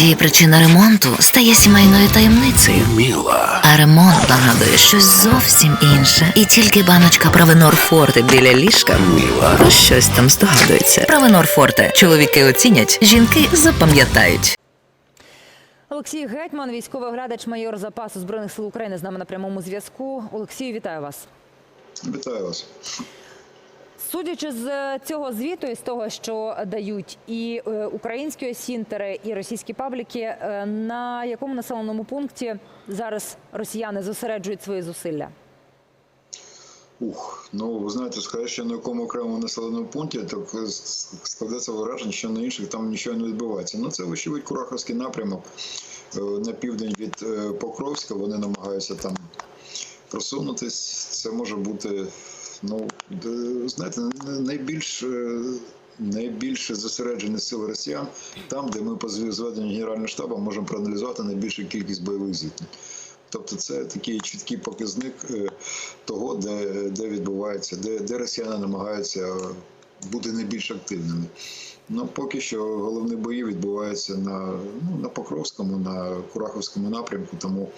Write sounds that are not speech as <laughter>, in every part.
Іноді причина ремонту стає сімейною таємницею. Міла. А ремонт нагадує щось зовсім інше. І тільки баночка Провенор Форте біля ліжка Міла. про щось там здогадується. Провенор Форте. Чоловіки оцінять, жінки запам'ятають. Олексій Гетьман, військовий оглядач, майор запасу збройних сил України з нами на прямому зв'язку. Олексію, вітаю вас. Вітаю вас. Судячи з цього звіту і з того, що дають і е, українські осінтери, і російські пабліки, е, на якому населеному пункті зараз росіяни зосереджують свої зусилля? Ух, ну ви знаєте, сказати, що на якому окремому населеному пункті, так е, складеться враження, що на інших там нічого не відбувається. Ну це вочевидь Кураховський напрямок е, на південь від е, Покровська. Вони намагаються там просунутись. Це може бути, ну знаєте, на- найбільш. е, Найбільше зосереджені сили росіян там, де ми по зведенню Генерального штабу можемо проаналізувати найбільшу кількість бойових зіткнень. Тобто це такий чіткий показник е, того, де, де відбувається, де, де росіяни намагаються бути найбільш активними. Ну, поки що головні бої відбуваються на, ну, на Покровському, на Кураховському напрямку, тому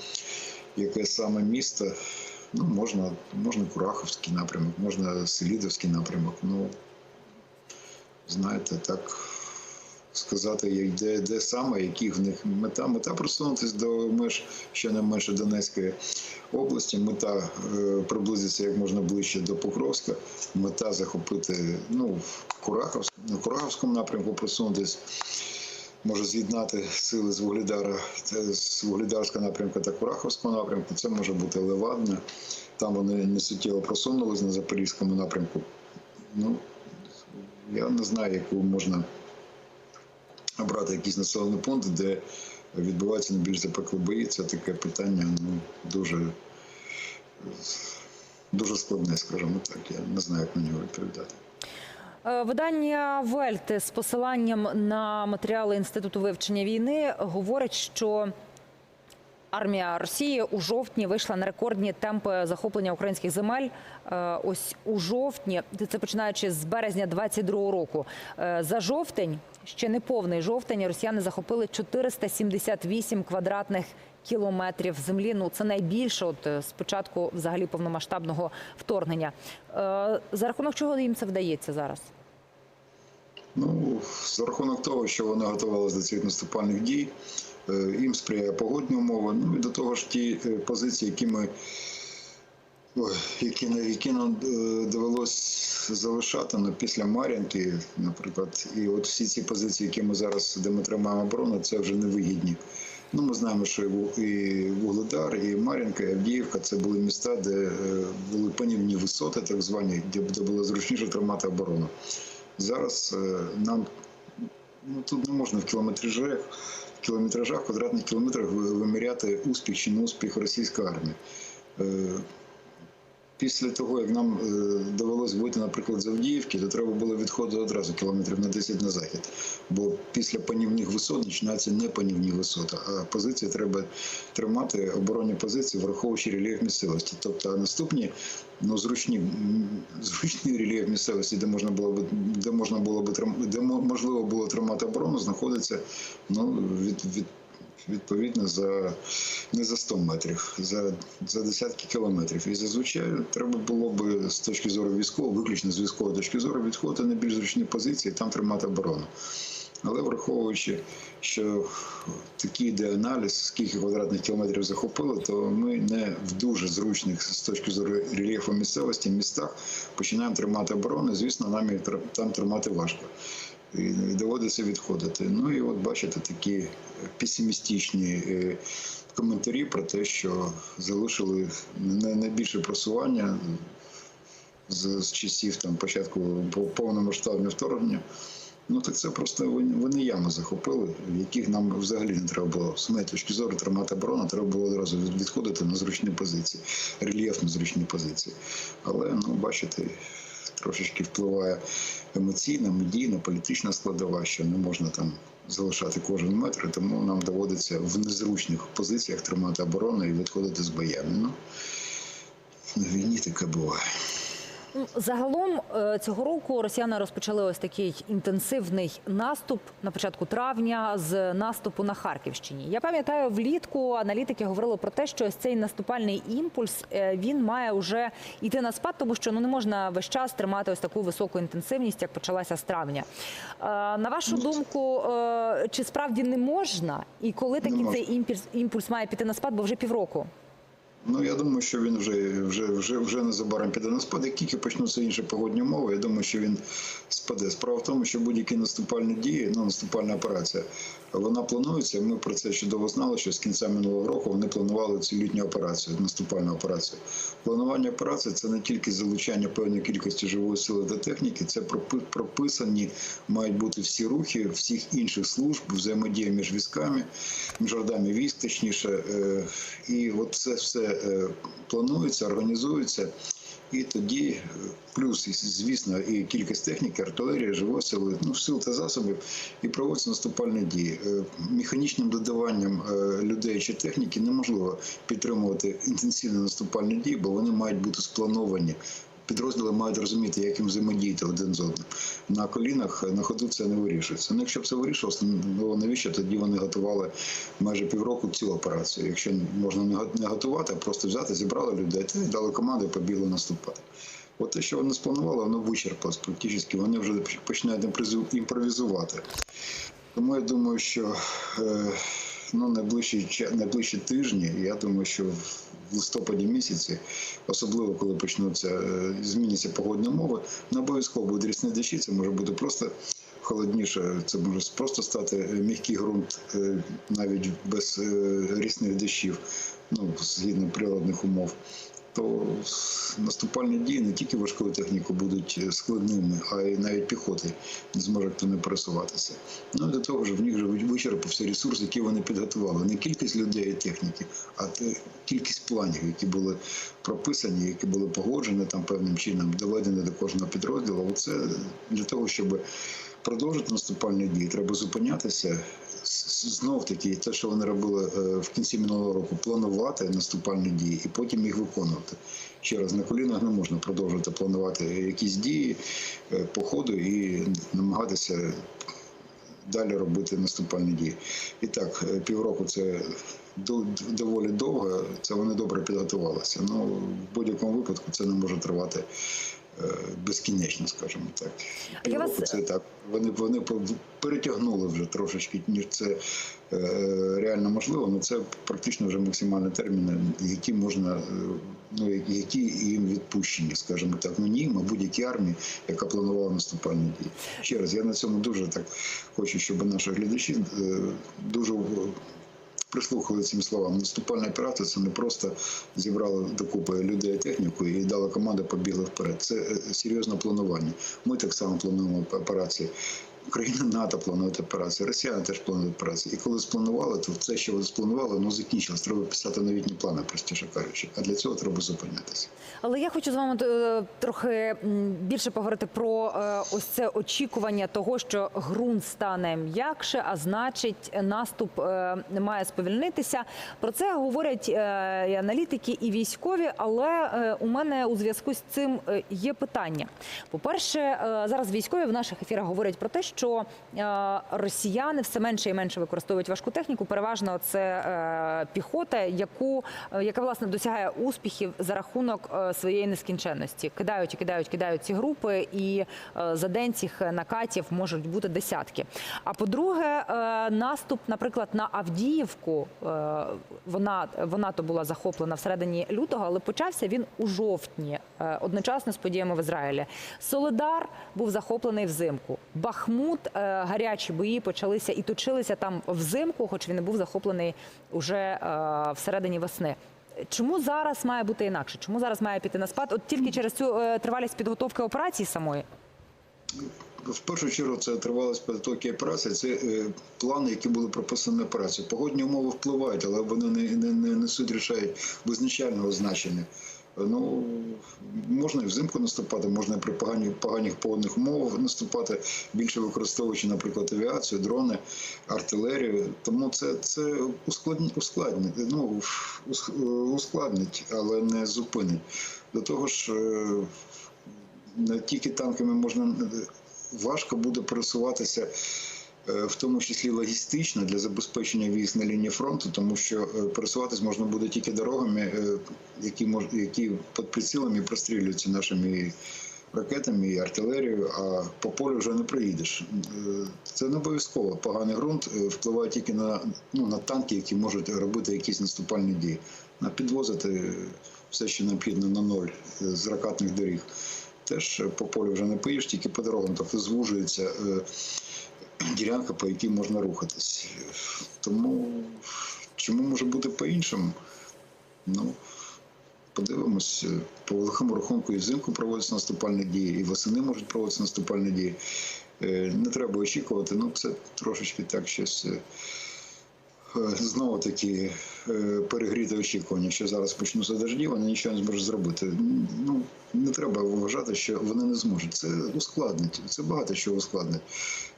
яке саме місто, ну, можна, можна Кураховський напрямок, можна Селідовський напрямок. Ну, знаєте, так сказати, де, де саме, які в них мета. Мета просунутися до меж щонайменше Донецької області. Мета е, приблизитися як можна ближче до Покровська. Мета захопити ну, в Кураховськ, на Кураховському напрямку просунутися. Може з'єднати сили з Вугледара, з Вугледарського напрямку та Кураховського напрямку. Це може бути Левадне. Там вони не суттєво просунулись на Запорізькому напрямку. Ну, я не знаю, яку можна обрати якийсь населений пункт, де відбуваються найбільш запеклі бої. Це таке питання ну, дуже, дуже складне, скажімо так. Я не знаю, як на нього відповідати. Е, Видання Вельти з посиланням на матеріали Інституту вивчення війни говорить, що армія Росії у жовтні вийшла на рекордні темпи захоплення українських земель. Е, Ось у жовтні, це починаючи з березня 22 року. Е, За жовтень, ще не повний жовтень, росіяни захопили 478 квадратних кілометрів землі. Ну це найбільше от з початку взагалі повномасштабного вторгнення. За рахунок чого їм це вдається зараз? Ну, за рахунок того, що вони готувалися до цих наступальних дій, е, їм сприяє погодні умови. Ну і до того ж, ті е, позиції, які ми які, які нам е, довелось залишати ну, після Мар'янки, наприклад, і от всі ці позиції, які ми зараз, де ми тримаємо оборону, це вже невигідні. Ну, ми знаємо, що і Вугледар, і Мар'їнка, і Авдіївка це були міста, де були панівні висоти, так звані, де було зручніше тримати оборону. Зараз е, нам ну, тут не можна в кілометражах, в кілометражах, квадратних кілометрах виміряти успіх чи не успіх російської армії. Після того, як нам е, довелось вийти, наприклад, з Авдіївки, то треба було відходити одразу кілометрів на 10 на захід. Бо після панівних висот починаються не панівні висоти, а позиції треба тримати оборонні позиції, враховуючи рельєф місцевості. Тобто наступні ну, зручні, м, зручний рельєф місцевості, де можна було би, де можна було трим- де мо- можливо було тримати оборону, знаходиться ну, від, від відповідно за не за 100 метрів, за, за десятки кілометрів. І зазвичай треба було би з точки зору військового, виключно з військової точки зору, відходити на більш зручні позиції, там тримати оборону. Але враховуючи, що такий йде аналіз, скільки квадратних кілометрів захопили, то ми не в дуже зручних з точки зору рельєфу місцевості містах починаємо тримати оборону. Звісно, нам їх там тримати важко. І доводиться відходити. Ну і от бачите такі е, песимістичні е, коментарі про те, що залишили найбільше просування з, з часів там початку повномасштабного вторгнення. Ну так це просто вони, ями захопили, в яких нам взагалі не треба було з моєї точки зору тримати оборону, треба було одразу відходити на зручні позиції, рельєфно зручні позиції. Але ну бачите, трошечки впливає емоційна, медійна, політична складова, що не можна там залишати кожен метр, тому нам доводиться в незручних позиціях тримати оборону і відходити з боями. Ну на війні таке буває. Загалом е, цього року росіяни розпочали ось такий інтенсивний наступ на початку травня з наступу на Харківщині. Я пам'ятаю, влітку аналітики говорили про те, що ось цей наступальний імпульс е, він має вже йти на спад, тому що ну не можна весь час тримати ось таку високу інтенсивність, як почалася з травня. Е, На вашу думку, чи справді не можна, і коли такий цей імпульс імпульс має піти на спад, бо вже півроку? Ну я думаю, що він вже вже вже вже незабаром піде на спад. Як тільки почнуться інші погодні умови, я думаю, що він спаде. Справа в тому, що будь-які наступальні дії, ну наступальна операція, вона планується. Ми про це чудово знали, що з кінця минулого року вони планували цю літню операцію, наступальну операцію. Планування операції це не тільки залучання певної кількості живої сили та техніки, це пропи- прописані мають бути всі рухи всіх інших служб, взаємодія між військами, між родами військ, точніше. Е, І от це все е, планується, організується. І тоді, е, плюс, звісно, і кількість техніки, артилерії, живої сили, ну, сил та засобів, і проводяться наступальні дії. Е, Механічним додаванням е, людей чи техніки неможливо підтримувати інтенсивні наступальні дії, бо вони мають бути сплановані. Підрозділи мають розуміти, як їм взаємодіяти один з одним. На колінах на ходу це не вирішується. Ну, якщо б це вирішувалося, ну навіщо тоді вони готували майже півроку цю операцію? Якщо можна не готувати, а просто взяти, зібрали людей та дали команду побігли наступати. От те, що вони спланували, воно вичерпалось практично. Вони вже починають імпровізувати. Тому я думаю, що е, ну, найближчі, найближчі тижні, я думаю, що в листопаді місяці, особливо коли почнуться е, зміняться погодні умови, не обов'язково буде рісне дощі, це може бути просто холодніше, це може просто стати м'який ґрунт е, навіть без е, рісних дощів, ну, згідно природних умов. То наступальні дії не тільки важкою технікою будуть складними, а й навіть піхоти не зможе не пересуватися. Ну і до того ж в них вже вичерпався ресурс, який вони підготували. Не кількість людей і техніки, а кількість планів, які були прописані, які були погоджені там певним чином, доведені до кожного підрозділу. Оце для того, щоб продовжити наступальні дії, треба зупинятися. Знов таки, те, що вони робили е, в кінці минулого року, планувати наступальні дії і потім їх виконувати. Ще раз на колінах не можна продовжувати планувати якісь дії е, по ходу і намагатися далі робити наступальні дії. І так, е, півроку це до- доволі довго, це вони добре підготувалися. Ну, в будь-якому випадку це не може тривати безкінечно, скажімо так. Я вас- це так. Вони, вони перетягнули вже трошечки, ніж це е, реально можливо, але це практично вже максимальні терміни, які можна, е, ну, які- їм відпущені, скажімо так. Ну ні, а будь-якій армії, яка планувала наступальні дії. Ще раз, я на цьому дуже так хочу, щоб наші глядачі е, дуже прислухали цим словам. Наступальна операція це не просто зібрали докупи людей техніку і дала команду, побігла вперед. Це е, серйозне планування. Ми так само плануємо операції. Україна НАТО планує операції, Росіяни теж планують операції. І коли спланували, то це, що вони спланували, ну закінчилось. Треба писати новітні плани, простіше кажучи. А для цього треба зупинятися. Але я хочу з вами е, трохи більше поговорити про е, ось це очікування того, що ґрунт стане м'якше, а значить, наступ е, має сповільнитися. Про це говорять і аналітики, і військові. Але у мене у зв'язку з цим є питання. По-перше, е, зараз військові в наших ефірах говорять про те, що е, росіяни все менше і менше використовують важку техніку. Переважно це е, піхота, яку е, яка власне досягає успіхів за рахунок своєї нескінченності. Кидають кидають, кидають ці групи, і за день цих накатів можуть бути десятки. А по-друге, наступ, наприклад, на Авдіївку, вона вона то була захоплена всередині лютого, але почався він у жовтні, одночасно з подіями в Ізраїлі. Солидар був захоплений взимку. Бахмут, е, гарячі бої почалися і точилися там взимку, хоч він і був захоплений уже е, всередині весни. Чому зараз має бути інакше? Чому зараз має піти на спад? От тільки через цю е, тривалість підготовки операції самої. В першу чергу це тривалість підготовки операції. Це плани, які були прописані на операцію. Погодні умови впливають, але вони не, не, не несуть рішають визначального значення. Ну можна і взимку наступати, можна і при погані, поганих погодних умовах наступати, більше використовуючи, наприклад, авіацію, дрони, артилерію. Тому це, це ускладнить, ускладнить, ну, ускладнить, але не зупинить. До того ж, е, не тільки танками можна е, важко буде пересуватися. Е, В тому числі логістично для забезпечення військ на лінії фронту, тому що е, пересуватись можна буде тільки дорогами, е, які мож, які під прицілами прострілюються нашими ракетами і артилерією, а по полю вже не проїдеш. Е, Це не обов'язково. Поганий ґрунт впливає тільки на, ну, на танки, які можуть робити якісь наступальні дії. На підвозити все, що необхідно на ноль з ракетних доріг. Теж по полю вже не поїш, тільки по дорогам. Тобто звужується ділянка, по якій можна рухатись. Тому чому може бути по-іншому? Ну, подивимось, по великому рахунку і взимку проводяться наступальні дії, і восени можуть проводитися наступальні дії. Е, Не треба очікувати, ну це трошечки так щось. е, е, Знову таки перегріти очікування, що зараз почнуться дожді, вони нічого не зможуть зробити. Ну не треба вважати, що вони не зможуть. Це ускладнить, це багато що ускладнить.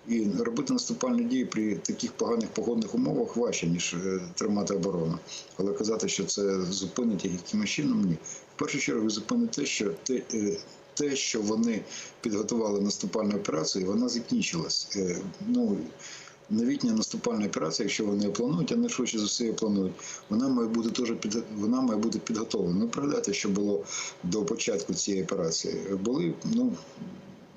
І робити наступальні дії при таких поганих погодних умовах важче, ніж е, тримати оборону. Але казати, що це зупинить якимось чином, ні. В першу чергу зупинить те, що те, е, те, що вони підготували наступальну операцію, вона закінчилась. Е, Ну, новітня наступальна операція, якщо вони планують, а не швидше за все планують, вона має бути теж під вона має бути підготовлена. Ну, пригадайте, що було до початку цієї операції. Були ну.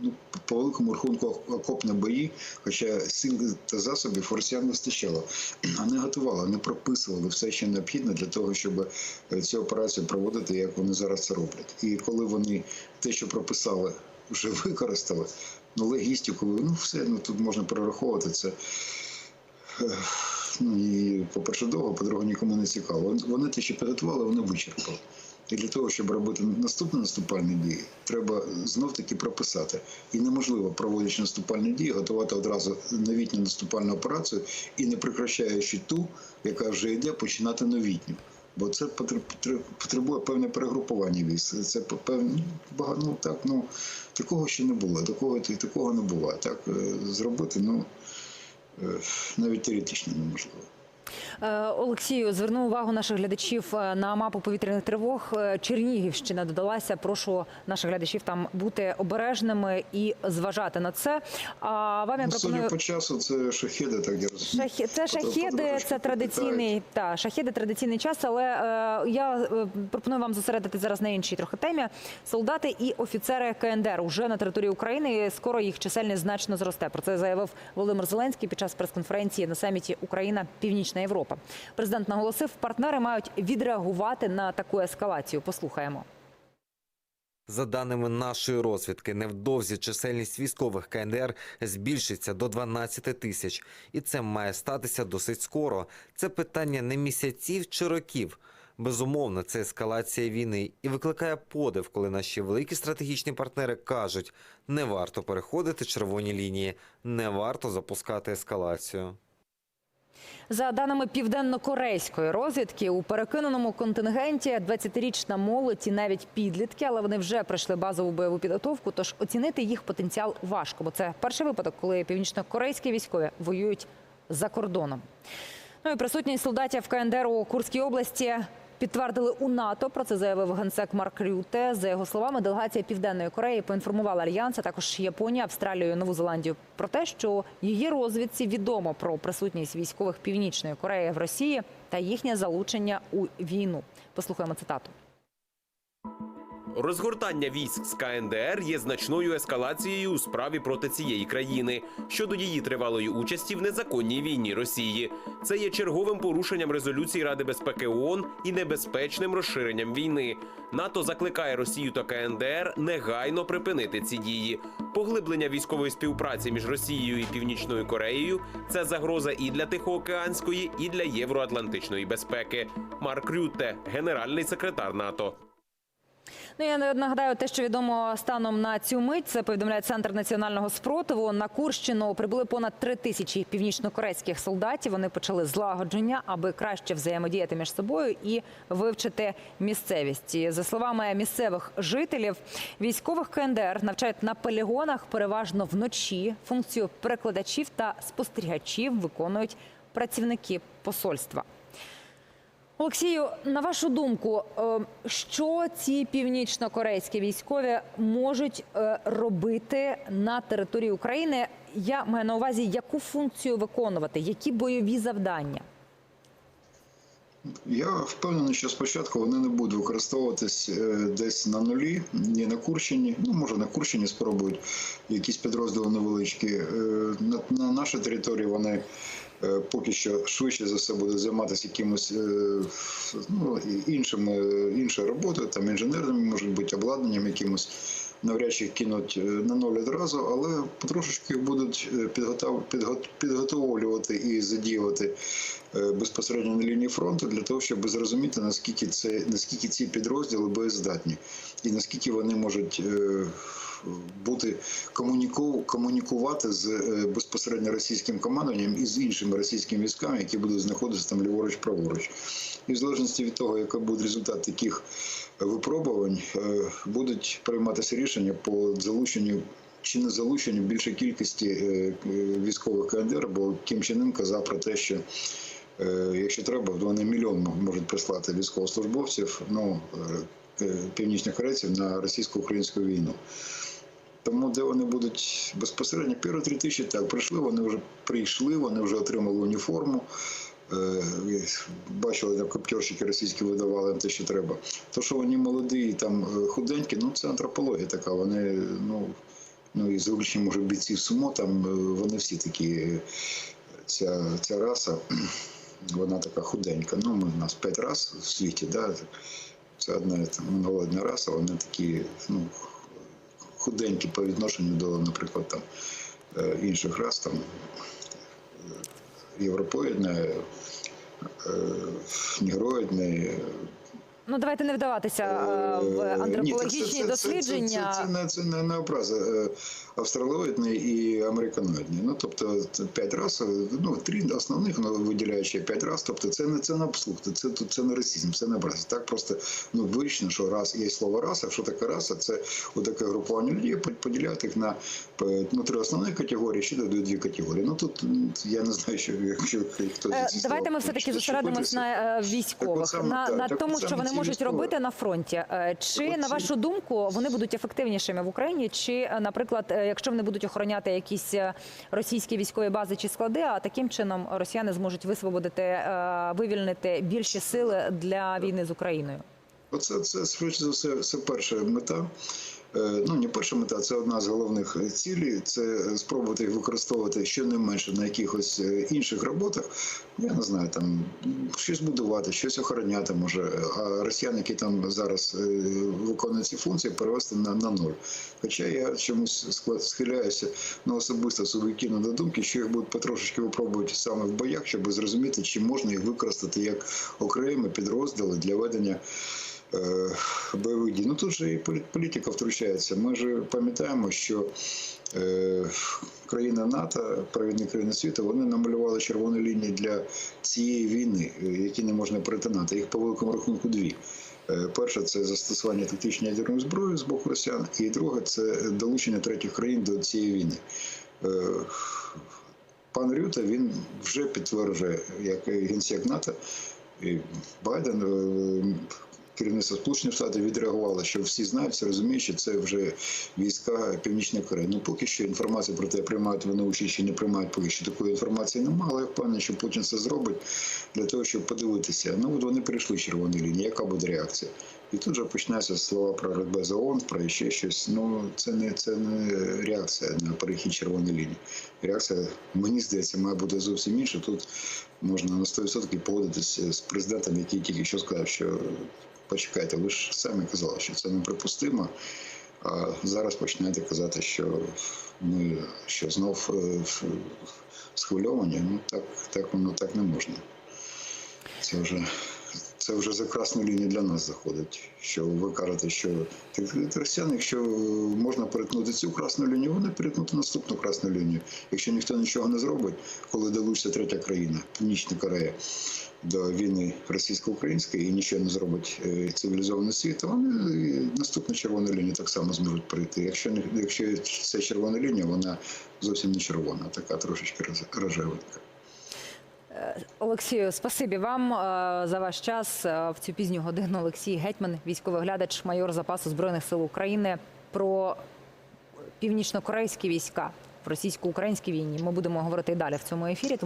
Ну, по великому рахунку окопні бої, хоча сил та засобів росіян вистачало. <clears throat> Вони готували, вони прописували все, що необхідно для того, щоб е, цю операцію проводити, як вони зараз це роблять. І коли вони те, що прописали, вже <laughs> використали, ну логістику, ну все, ну тут можна перераховувати це. Е, Ну і по-перше, довго, по-друге, нікому не цікаво. Вони те, що підготували, вони вичерпали. І для того, щоб робити наступні наступальні дії, треба знов таки прописати. І неможливо, проводячи наступальні дії, готувати одразу новітню наступальну операцію і не прекращаючи ту, яка вже йде, починати новітню. Бо це потр- потр- потребує певне перегрупування військ. Це певне багато ну так. Ну такого ще не було. Такого такого не буває. Так е, зробити, ну е, навіть теоретично неможливо. Е, Олексію, зверну увагу наших глядачів е, на мапу повітряних тривог. Е, Чернігівщина додалася. Прошу наших глядачів там бути обережними і зважати на це. А вам я Ну, судя по часу, це шахіди, так я розумію. Шахі... Це шахіди, це традиційний та шахіди, традиційний час. Але е, я пропоную вам зосередити зараз на іншій трохи темі. Солдати і офіцери КНДР уже на території України. Скоро їх чисельність значно зросте. Про це заявив Володимир Зеленський під час прес-конференції на саміті Україна Північна Європа. Президент наголосив, партнери мають відреагувати на таку ескалацію. Послухаємо. За даними нашої розвідки, невдовзі чисельність військових КНДР збільшиться до 12 тисяч, і це має статися досить скоро. Це питання не місяців чи років. Безумовно, це ескалація війни і викликає подив, коли наші великі стратегічні партнери кажуть, не варто переходити червоні лінії, не варто запускати ескалацію. За даними південно-корейської розвідки, у перекиненому контингенті 20-річна молодь і навіть підлітки, але вони вже пройшли базову бойову підготовку. Тож оцінити їх потенціал важко, бо це перший випадок, коли північно-корейські військові воюють за кордоном. Ну і присутність солдатів КНДР у Курській області підтвердили у НАТО. Про це заявив генсек Марк Рюте. За його словами, делегація Південної Кореї поінформувала Альянс, а також Японію, Австралію, Нову Зеландію про те, що її розвідці відомо про присутність військових Північної Кореї в Росії та їхнє залучення у війну. Послухаємо цитату. Розгортання військ з КНДР є значною ескалацією у справі проти цієї країни щодо її тривалої участі в незаконній війні Росії. Це є черговим порушенням резолюції Ради безпеки ООН і небезпечним розширенням війни. НАТО закликає Росію та КНДР негайно припинити ці дії. Поглиблення військової співпраці між Росією і Північною Кореєю це загроза і для Тихоокеанської, і для євроатлантичної безпеки. Марк Рютте, генеральний секретар НАТО. Ну я нагадаю, те, що відомо станом на цю мить, це повідомляє центр національного спротиву. На Курщину прибули понад три тисячі північнокорейських солдатів. Вони почали злагодження, аби краще взаємодіяти між собою і вивчити місцевість. За словами місцевих жителів, військових КНДР навчають на полігонах переважно вночі. Функцію перекладачів та спостерігачів виконують працівники посольства. Олексію, на вашу думку, е, що ці північно-корейські військові можуть е, робити на території України? Я маю на увазі, яку функцію виконувати, які бойові завдання? Я впевнений, що спочатку вони не будуть використовуватись е, десь на нулі, ні на Курщині. Ну, може, на Курщині спробують якісь підрозділи невеличкі. На, на нашій території вони поки що швидше за все будуть займатися якимось е, ну, іншим, е, іншою роботою, там інженерними, може бути, обладнанням якимось. Навряд чи кинуть е, на ноль одразу, але потрошечки будуть е, підготов, підго- підготовлювати і задіювати е, безпосередньо на лінії фронту для того, щоб зрозуміти наскільки це наскільки ці підрозділи боєздатні і наскільки вони можуть е, бути комуніку, комунікувати з е, безпосередньо російським командуванням і з іншими російськими військами, які будуть знаходитися там ліворуч праворуч. І в залежності від того, який буде результат таких випробувань, е, будуть прийматися рішення по залученню. Чи не залученню більшої кількості е, військових КНДР, бо Кім Чен казав про те, що Якщо треба, вони мільйон можуть прислати військовослужбовців, ну північних корейців на російсько-українську війну. Тому де вони будуть безпосередньо перші три тисячі так прийшли, вони вже прийшли, вони вже отримали уніформу. Е, Бачили, там коптерщики російські видавали їм те, що треба. То, що вони молоді, і там е, худенькі, ну це антропологія така. Вони, ну, ну і з виключенням може бійців сумо, там е, вони всі такі. Ця, ця раса, <clears throat> вона така худенька. Ну, ми, у нас п'ять рас в світі, да? це одна там, монголодна раса, вони такі ну, худенькі по відношенню до, наприклад, там, е, інших рас, там, європоїдне, е, негроїдна, е, Ну давайте не вдаватися е, в Е, ні, антропологічні це- це- це- дослідження. Це, це, це, це, не, образа е, австралоїдний і американоїдний. Ну, тобто, п'ять раз, ну, три основних, ну, виділяють ще п'ять раз. Тобто, це не це не обслуг, це, це, це не расизм, це не образа. Так просто ну, вирішено, що раз є слово раса, що таке раса, це таке групування людей, под- поділяють їх на ну, три основні категорії, ще додають дві категорії. Ну, тут я не знаю, що якщо хто Е, Давайте ми все таки зосередимось на військових, саме, на, так, на так тому, от що вони можуть робити на фронті. Е, Чи на вашу думку вони будуть ефективнішими в Україні? Чи, е, наприклад, е, якщо вони будуть охороняти якісь російські військові бази чи склади, а таким чином росіяни зможуть висвободити, вивільнити більші сили для війни з Україною? Оце це швидше за все, це перша мета. Е, Ну, не перша мета, це одна з головних цілей. Це спробувати їх використовувати щонайменше на якихось е, інших роботах. Я не знаю, там щось будувати, щось охороняти може. А росіян, які там зараз е, виконують ці функції, перевести на, на ноль. Хоча я чомусь схиляюся ну, особисто суб'єктивно до думки, що їх будуть потрошечки випробувати саме в боях, щоб зрозуміти, чи можна їх використати як окремі підрозділи для ведення бойових дій. Ну тут же і політика втручається. Ми ж пам'ятаємо, що е, країни НАТО, провідні країни світу, вони намалювали червоні лінії для цієї війни, е, які не можна перетинати. Їх по великому рахунку дві. Е, Перше це застосування тактичної ядерної зброї з боку росіян, і друге це долучення третіх країн до цієї війни. Е, Пан Рюта він вже підтверджує, як генсек НАТО, і Байден, е, керівництво Сполучених Штатів відреагувало, що всі знають, всі розуміють, що це вже війська Північної Кореї. Ну поки що інформація про те, приймають вони участь чи не приймають, поки що такої інформації немає, але я впевнений, що Путін це зробить для того, щоб подивитися. Ну от вони прийшли червоні лінії, яка буде реакція? І тут же починаються слова про Радбез ООН, про ще щось. Ну це не це не реакція на перехід червоної лінії. Реакція, мені здається, має бути зовсім інша. Тут можна на 100% погодитися з президентом, який тільки що сказав, що почекайте, ви ж самі казали, що це неприпустимо. А зараз починаєте казати, що ми що знов е, схвильовані. Ну так, так воно так не можна. Це вже це вже за красну лінію для нас заходить. Що ви кажете, що росіяни, якщо можна перетнути цю красну лінію, вони перетнути наступну красну лінію. Якщо ніхто нічого не зробить, коли долучиться третя країна, Північна Корея, до війни російсько-української і нічого не зробить е, цивілізований світ, то вони наступну червону лінію так само зможуть перейти. Якщо якщо це червона лінія, вона зовсім не червона, така трошечки рожевенька. Е, Олексію, спасибі вам е, за ваш час Е, в цю пізню годину. Олексій Гетьман, військовий глядач, майор запасу збройних сил України про північно-корейські війська в російсько-українській війні. Ми будемо говорити і далі в цьому ефірі.